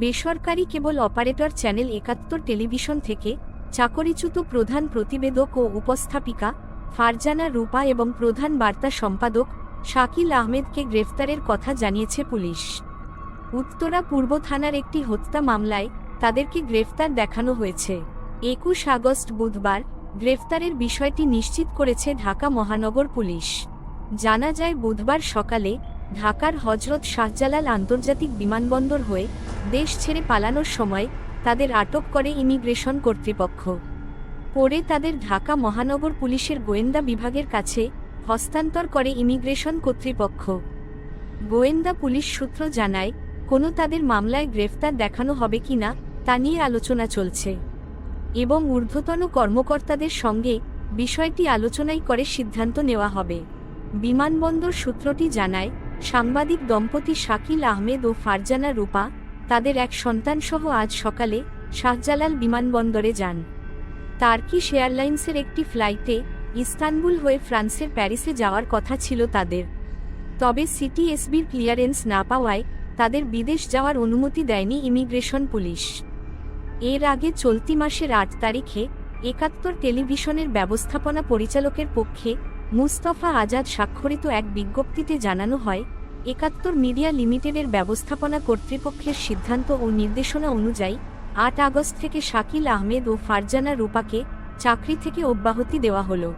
বেসরকারি cable operator channel Ekattor television থেকে চাকরিচ্যুত প্রধান প্রতিবেদক ও উপস্থাপিকা ফারজানা রূপা এবং প্রধান বার্তা সম্পাদক শাকিল আহমেদকে গ্রেফতারের কথা জানিয়েছে পুলিশ। উত্তরা পূর্ব থানার একটি হত্যা মামলায় তাদেরকে গ্রেফতার দেখানো হয়েছে। একুশ আগস্ট বুধবার গ্রেফতারের বিষয়টি নিশ্চিত করেছে ঢাকা মহানগর পুলিশ। জানা যায়, বুধবার সকালে ঢাকার হজরত শাহজালাল আন্তর্জাতিক বিমানবন্দর হয়ে দেশ ছেড়ে পালানোর সময় তাদের আটক করে ইমিগ্রেশন কর্তৃপক্ষ। পরে তাদের ঢাকা মহানগর পুলিশের গোয়েন্দা বিভাগের কাছে হস্তান্তর করে ইমিগ্রেশন কর্তৃপক্ষ। গোয়েন্দা পুলিশ সূত্র জানায়, কোনো তাদের মামলায় গ্রেফতার দেখানো হবে কিনা তা নিয়ে আলোচনা চলছে। এবং ঊর্ধ্বতন কর্মকর্তাদের সঙ্গে বিষয়টি আলোচনাই করে সিদ্ধান্ত নেওয়া হবে। বিমানবন্দর সূত্রটি জানায়, সাংবাদিক দম্পতি শাকিল আহমেদ ও ফারজানা রূপা তাদের এক সন্তানসহ আজ সকালে শাহজালাল বিমানবন্দরে যান। তার্কিশ এয়ারলাইন্সের একটি ফ্লাইটে ইস্তানবুল হয়ে ফ্রান্সের প্যারিসে যাওয়ার কথা ছিল তাদের। তবে সিটিএসবির ক্লিয়ারেন্স না পাওয়ায় তাদের বিদেশ যাওয়ার অনুমতি দেয়নি ইমিগ্রেশন পুলিশ। এর আগে চলতি মাসের আট তারিখে একাত্তর টেলিভিশনের ব্যবস্থাপনা পরিচালকের পক্ষে মুস্তফা আজাদ স্বাক্ষরিত এক বিজ্ঞপ্তিতে জানানো হয় একাত্তর মিডিয়া লিমিটেডের ব্যবস্থাপনা কর্তৃপক্ষের সিদ্ধান্ত ও নির্দেশনা অনুযায়ী আট আগস্ট থেকে শাকিল আহমেদ ও ফারজানা রূপাকে চাকরি থেকে অব্যাহতি দেওয়া হলো।